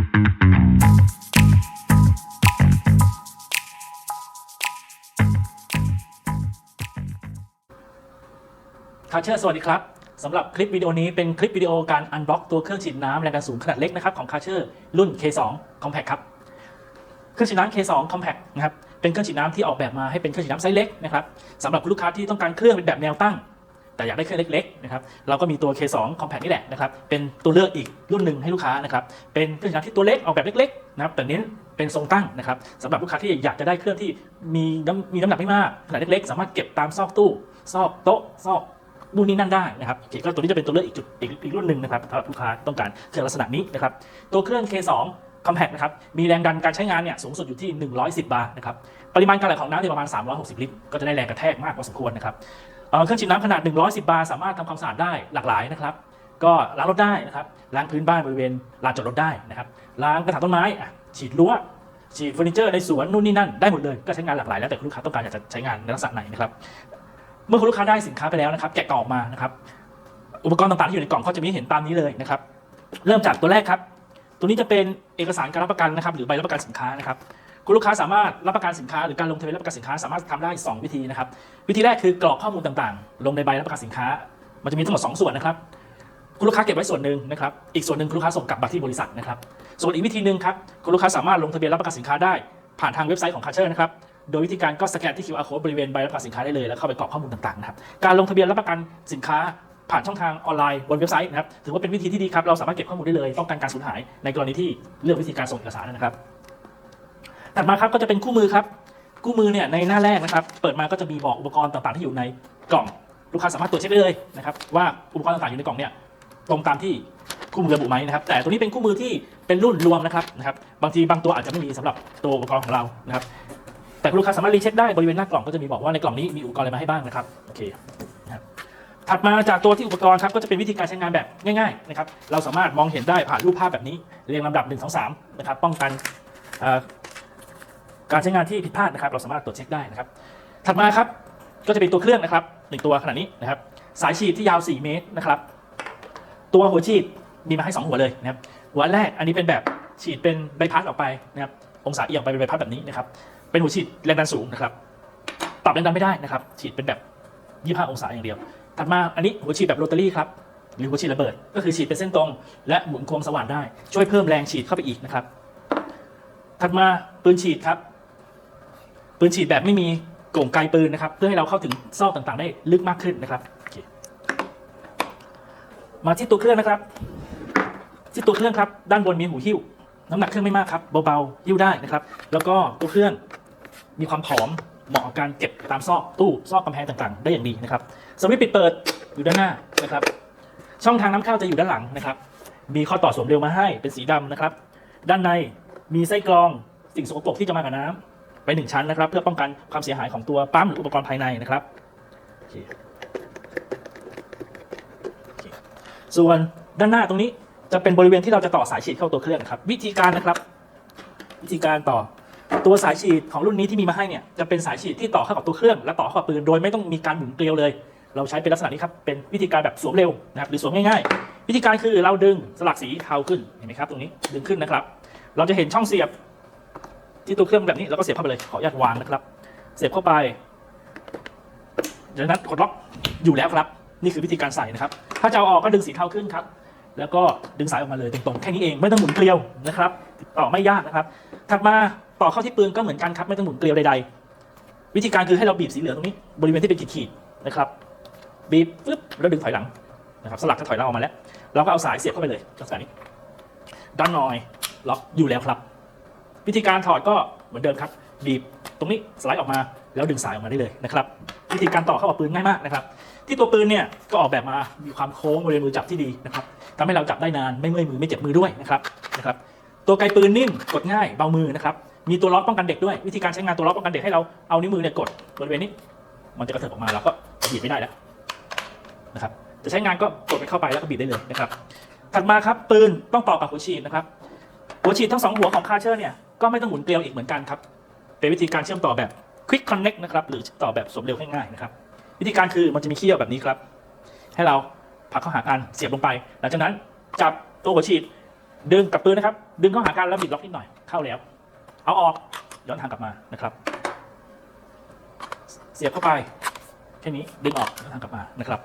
คาเชอร์สวัสดีครับสำหรับคลิปวิดีโอนี้เป็นคลิปวิดีโอการอันบล็อกตัวเครื่องฉีดน้ำแรงดันสูงขนาดเล็กนะครับของคาเชอร์รุ่น K2 Compact ครับเครื่องฉีดน้ำ K2 Compact นะครับเป็นเครื่องฉีดน้ำที่ออกแบบมาให้เป็นเครื่องฉีดน้ำไซส์เล็กนะครับสำหรับคุณลูกค้าที่ต้องการเครื่องเป็นแบบแนวตั้ง แต่อยากได้เครื่องเล็กๆนะครับเราก็มีตัว K2 Compact นี่แหละนะครับเป็นตัวเลือกอีกรุ่นหนึ่งให้ลูกค้านะครับเป็นเครื่องฉีดน้ำที่ตัวเล็กออกแบบเล็กๆนะครับแต่เน้นเป็นทรงตั้งนะครับสำหรับลูกค้าที่อยากจะได้เครื่องที่มีน้ำมีน้ำหนักไม่มากขนาดเล็กๆ สามารถเก็บตามซอกตู้ ซอกโต๊ะซอกนู่นนี่นั่นได้นะครับโอเคก็ตัวนี้จะเป็นตัวเลือกอีกจุดอีกอีกรุ่นหนึ่งนะครับสำหรับลูกค้าต้องการเครื่องลักษณะนี้นะครับตัวเครื่อง K2 Compact นะครับ มีแรงดันการใช้งานเนี่ยสูงสุดอยู่ที่ 110 บาร์นะครับ ปริมาณการไหลของน้ำเนี่ยประมาณ 360 ลิตร ก็จะได้แรงกระแทกมากพอสมควรนะครับ เครื่องฉีดน้ำขนาด 110 บาร์สามารถทำความสะอาดได้หลากหลายนะครับ ก็ล้างรถได้นะครับล้างพื้นบ้านบริเวณลานจอดรถได้นะครับล้างกระถางต้นไม้อะฉีดรั้วฉีดเฟอร์นิเจอร์ในสวนนู่นนี่นั่นได้หมดเลยก็ใช้งานหลากหลายแล้วแต่คุณลูกค้าต้องการอยากจะใช้งานในลักษณะไหนนะครับเมื่อคุณลูกค้าได้สินค้าไปแล้วนะครับ แกะกล่องออกมานะครับ อุปกรณ์ต่างๆที่อยู่ในกล่องก็จะมีเห็นตามนี้เลยนะครับ เริ่มจากตัวแรกครับ ตัวนี้จะเป็นเอกสารการรับประกันนะครับ หรือใบรับประกันสินค้านะครับ คุณลูกค้าสามารถรับประกันสินค้าหรือการลงทะเบียนรับประกันสินค้าสามารถทำได้ 2 วิธีนะครับ วิธีแรกคือกรอกข้อมูลต่างๆ ลงในใบรับประกันสินค้า มันจะมีทั้งหมด 2 ส่วนนะครับ คุณลูกค้าเก็บไว้ส่วนหนึ่งนะครับ อีกส่วนหนึ่งคุณลูกค้าส่งกลับมาที่บริษัทนะครับ ส่วนอีกวิธีหนึ่งครับ คุณลูกค้าสามารถลงทะเบียนรับประกันสินค้าได้ ผ่านทางเว็บไซต์ของคาเชอร์นะครับ โดยวิธีการก็สแกนที่ QR code บริเวณใบรับประกันสินค้าได้เลยแล้วเข้าไปกรอกข้อมูลต่างๆนะครับ การลงทะเบียนรับประกันสินค้าผ่านช่องทางออนไลน์บนเว็บไซต์นะครับ ถือว่าเป็นวิธีที่ดีครับ เราสามารถเก็บข้อมูลได้เลยป้องกันการสูญหายในกรณีที่เลือกวิธีการส่งเอกสารนะครับ ถัดมาครับก็จะเป็นคู่มือครับคู่มือเนี่ยในหน้าแรกนะครับ เปิดมาก็จะมีบอกอุปกรณ์ต่างๆที่อยู่ในกล่องลูกค้าสามารถตรวจเช็คได้เลยนะครับว่าอุปกรณ์ต่างๆอยู่ในกล่องเนี่ยตรงตามที่คู่มือระบุไหมนะครับ แต่ตัวนี้เป็นคู่มือที่เป็นรุ่นรวมนะครับนะครับ บางทีบางตัวอาจจะไม่มีสำหรับตัวอุปกรณ์ของเรานะครับ แต่คุณลูกค้าสามารถรีเช็คได้บริเวณหน้ากล่องก็จะมีบอกว่าในกล่องนี้มีอุปกรณ์อะไรมาให้บ้างนะครับโอเคนะถัดมาจากตัวที่อุปกรณ์ครับก็จะเป็นวิธีการใช้งานแบบง่ายๆนะครับเราสามารถมองเห็นได้ผ่านรูปภาพแบบนี้เรียงลำดับ 1 2 3นะครับป้องกัน การใช้งานที่ผิดพลาดนะครับ เราสามารถตรวจเช็คได้นะครับ ถัดมาครับก็จะเป็นตัวเครื่องนะครับหนึ่งตัวขนาดนี้นะครับ สายฉีดที่ยาว 4 เมตรนะครับ ตัวหัวฉีดมีมาให้ 2 หัวเลยนะครับหัวแรกอันนี้เป็นแบบฉีดเป็นใบพัดออกไปนะครับองศาเอียงไปเป็นใบพัดแบบนี้นะครับ เป็นหัวฉีดแรงดันสูงนะครับปรับแรงดันไม่ได้นะครับ ฉีดเป็นแบบ 25 องศาอย่างเดียว ถัดมาอันนี้หัวฉีดแบบโรตารี่ครับหรือหัวฉีดระเบิด ก็คือฉีดเป็นเส้นตรง และหมุนควงสว่านได้ ช่วยเพิ่มแรงฉีดเข้าไปอีกนะครับ ถัดมาปืนฉีดครับ ปืนฉีดแบบไม่มีโก่งไกลปืนนะครับ เพื่อให้เราเข้าถึงซอกต่างๆ ได้ลึกมากขึ้นนะครับมาที่ตัวเครื่องนะครับ ที่ตัวเครื่องครับ ด้านบนมีหูหิ้ว น้ำหนักเครื่องไม่มากครับเบาๆหิ้วได้นะครับ แล้วก็ตัวเครื่องมีความผอมเหมาะกับการเก็บตามซอกตู้ซอกกำแพงต่างๆ ได้อย่างดีนะครับสวิตช์ปิดเปิดอยู่ด้านหน้านะครับ ช่องทางน้ำเข้าจะอยู่ด้านหลังนะครับ มีข้อต่อสวมเร็วมาให้เป็นสีดำนะครับ ด้านในมีไส้กรองสิ่งสกปรกที่จะมากับน้ำ หนึ่งชั้นนะครับ เพื่อป้องกันความเสียหายของตัวปั๊มหรืออุปกรณ์ภายในนะครับส่วนด้านหน้าตรงนี้จะเป็นบริเวณที่เราจะต่อสายฉีดเข้าตัวเครื่องครับ วิธีการนะครับ วิธีการต่อตัวสายฉีดของรุ่นนี้ที่มีมาให้เนี่ยจะเป็นสายฉีดที่ต่อเข้ากับตัวเครื่อง และต่อเข้ากับปืนโดยไม่ต้องมีการหมุนเกลียวเลย เราใช้เป็นลักษณะนี้ครับเป็นวิธีการแบบสวมเร็วนะครับหรือสวมง่ายๆ วิธีการคือเราดึงสลักสีเทาขึ้นเห็นไหมครับตรงนี้ดึงขึ้นนะครับ เราจะเห็นช่องเสียบ ที่ตัวเครื่องแบบนี้เราก็เสียบเข้าไปเลยขออนุญาตวางนะครับ เสียบเข้าไปจากนั้นกดล็อกอยู่แล้วครับ นี่คือวิธีการใส่นะครับ ถ้าจะเอาออกก็ดึงสีเทาขึ้นครับ แล้วก็ดึงสายออกมาเลยตรงๆแค่นี้เองไม่ต้องหมุนเกลียวนะครับต่อไม่ยากนะครับ ถัดมาต่อเข้าที่ปืนก็เหมือนกันครับไม่ต้องหมุนเกลียวใดๆ วิธีการคือให้เราบีบสีเหลืองตรงนี้ บริเวณที่เป็นขีดๆนะครับ บีบปึ๊บแล้วดึงถอยหลังนะครับสลักก็ถอยหลังออกมาแล้ว เราก็เอาสายเสียบเข้าไปเลยลักษณะนี้ด้านหน่อยล็อกอยู่แล้วครับ วิธีการถอดก็เหมือนเดิมครับบีบตรงนี้สไลด์ออกมาแล้วดึงสายออกมาได้เลยนะครับวิธีการต่อเข้ากับปืนง่ายมากนะครับ ที่ตัวปืนเนี่ยก็ออกแบบมามีความโค้งบริเวณมือจับที่ดีนะครับทำให้เราจับได้นานไม่เมื่อยมือไม่เจ็บมือด้วยนะครับนะครับ ตัวไกปืนนิ่มกดง่ายเบามือนะครับมีตัวล็อกป้องกันเด็กด้วย วิธีการใช้งานตัวล็อกป้องกันเด็กให้เราเอานิ้วมือเนี่ยกดบริเวณนี้ มันจะกระเถิบออกมาเราก็บีบไม่ได้แล้วนะครับจะใช้งานก็กดไปเข้าไปแล้วก็บีบได้เลยนะครับถัดมาครับปืนต้องต่อกับหัวฉีดนะครับหัวฉีดทั้งสองหัวของคาเชอร์เนี่ย ก็ไม่ต้องหมุนเกลียวอีกเหมือนกันครับ เป็นวิธีการเชื่อมต่อแบบ Quick Connect นะครับ หรือต่อแบบสมเร็วง่ายๆนะครับ วิธีการคือมันจะมีเขี้ยวแบบนี้ครับ ให้เราผลักเข้าหากันเสียบลงไป หลังจากนั้นจับตัวหัวฉีด ดึงกับปืนนะครับ ดึงเข้าหากันแล้วบิดล็อกนิดหน่อยเข้าแล้ว เอาออกย้อนทางกลับมานะครับ เสียบเข้าไปแค่นี้ดึงออกย้อนทางกลับมานะครับ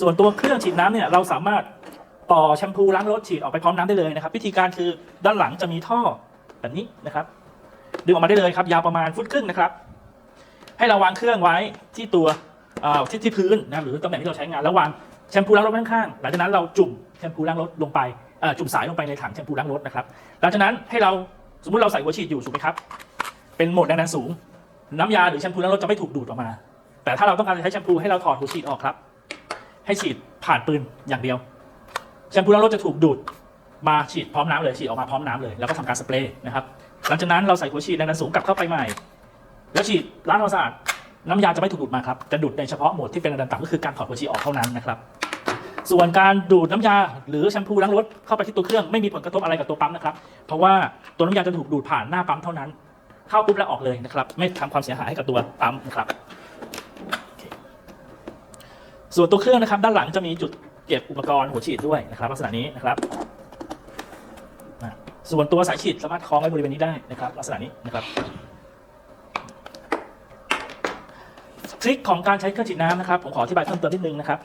ส่วนตัวเครื่องฉีดน้ำเนี่ยเราสามารถ ต่อแชมพูล้างรถฉีดออกไปพร้อมน้ำได้เลยนะครับ วิธีการคือด้านหลังจะมีท่อแบบนี้นะครับ ดึงออกมาได้เลยครับ ยาวประมาณฟุตครึ่งนะครับ ให้เราวางเครื่องไว้ที่ตัวที่ที่พื้นนะหรือตำแหน่งที่เราใช้งานแล้ววางแชมพูล้างรถข้างๆหลังจากนั้นเราจุ่มแชมพูล้างรถลงไปจุ่มสายลงไปในถังแชมพูล้างรถนะครับหลังจากนั้นให้เราสมมติเราใส่หัวฉีดอยู่ถูกไหมครับ เป็นโหมดแรงดันสูง น้ำยาหรือแชมพูล้างรถจะไม่ถูกดูดออกมา แต่ถ้าเราต้องการจะใช้แชมพูให้เราถอดหัวฉีดออกครับ ให้ฉีดผ่านปืนอย่างเดียว แชมพูล้างรถจะถูกดูดมาฉีดพร้อมน้ำเลยฉีดออกมาพร้อมน้ำเลยแล้วก็ทำการสเปรย์นะครับหลังจากนั้นเราใส่หัวฉีดแรงดันสูงกลับเข้าไปใหม่ แล้วฉีดล้างความสะอาดน้ำยาจะไม่ถูกดูดมาครับจะดูดในเฉพาะโหมดที่เป็นแรงดันต่ำก็คือการถอดหัวฉีดออกเท่านั้นนะครับส่วนการดูดน้ำยาหรือแชมพูล้างรถเข้าไปที่ตัวเครื่องไม่มีผลกระทบอะไรกับตัวปั๊มนะครับ เพราะว่าตัวน้ำยาจะถูกดูดผ่านหน้าปั๊มเท่านั้น เข้าปุ๊บแล้วออกเลยนะครับ ไม่ทำความเสียหายให้กับตัวปั๊มนะครับ ส่วนตัวเครื่องนะครับ ด้านหลังจะมีจุด เก็บอุปกรณ์หัวฉีดด้วยนะครับลักษณะนี้นะครับส่วนตัวสายฉีดสามารถคล้องไว้บริเวณนี้ได้นะครับลักษณะนี้นะครับทริคของการใช้เครื่องฉีดน้ำนะครับผมขออธิบายเพิ่มเติมนิดนึงนะครับ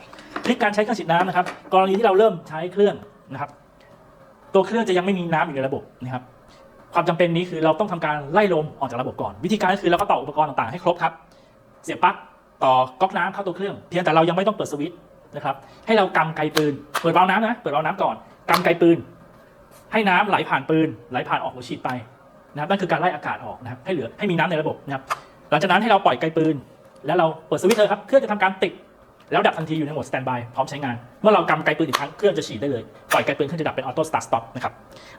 ทริคการใช้เครื่องฉีดน้ำนะครับ กรณีที่เราเริ่มใช้เครื่องนะครับ ตัวเครื่องจะยังไม่มีน้ำอยู่ในระบบนะครับ ความจำเป็นนี้คือเราต้องทำการไล่ลมออกจากระบบก่อน วิธีการก็คือเราก็ต่ออุปกรณ์ต่างๆให้ครบครับ เสียบปลั๊กต่อก๊อกน้ำเข้าตัวเครื่อง เพียงแต่เรายังไม่ต้องเปิดสวิตช์ นะครับ ให้เรากำไกปืน เปิดวาล์วน้ำนะ เปิดวาล์วน้ำก่อนกำไกปืน ให้น้ำไหลผ่านปืน ไหลผ่านออกหัวฉีดไปนะครับนั่นคือการไล่อากาศออกนะครับ ให้เหลือให้มีน้ำในระบบนะครับ หลังจากนั้นให้เราปล่อยไกปืน แล้วเราเปิดสวิตช์เลยครับ เครื่องจะทำการติด แล้วดับทันทีอยู่ในโหมดสแตนบายพร้อมใช้งาน เมื่อเรากำไกปืนอีกครั้ง เครื่องจะฉีดได้เลย ปล่อยไกปืนเครื่องจะดับเป็นออโต้สตาร์ทสต็อปนะครับ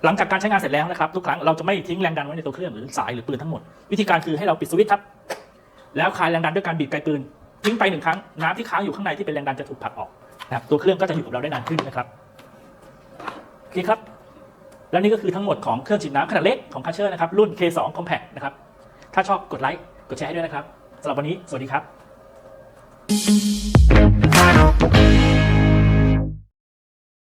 หลังจากการใช้งานเสร็จแล้วนะครับ ทุกครั้งเราจะไม่ทิ้งแรงดันไว้ในตัวเครื่องหรือสายหรือปืนทั้งหมด วิธีการคือให้เราปิดสวิตช์ครับ แล้วคลายแรงดันด้วยการบีบไกปืน ทิ้งไปหนึ่งครั้งน้ำที่ค้างอยู่ข้างในที่เป็นแรงดันจะถูกผลักออกนะครับตัวเครื่องก็จะอยู่กับเราได้นานขึ้นนะครับโอเคครับ และนี่ก็คือทั้งหมดของเครื่องฉีดน้ำขนาดเล็กของคาเชอร์นะครับรุ่น K2 Compact นะครับถ้าชอบกดไลค์กดแชร์ให้ด้วยนะครับสำหรับวันนี้ สวัสดีครับ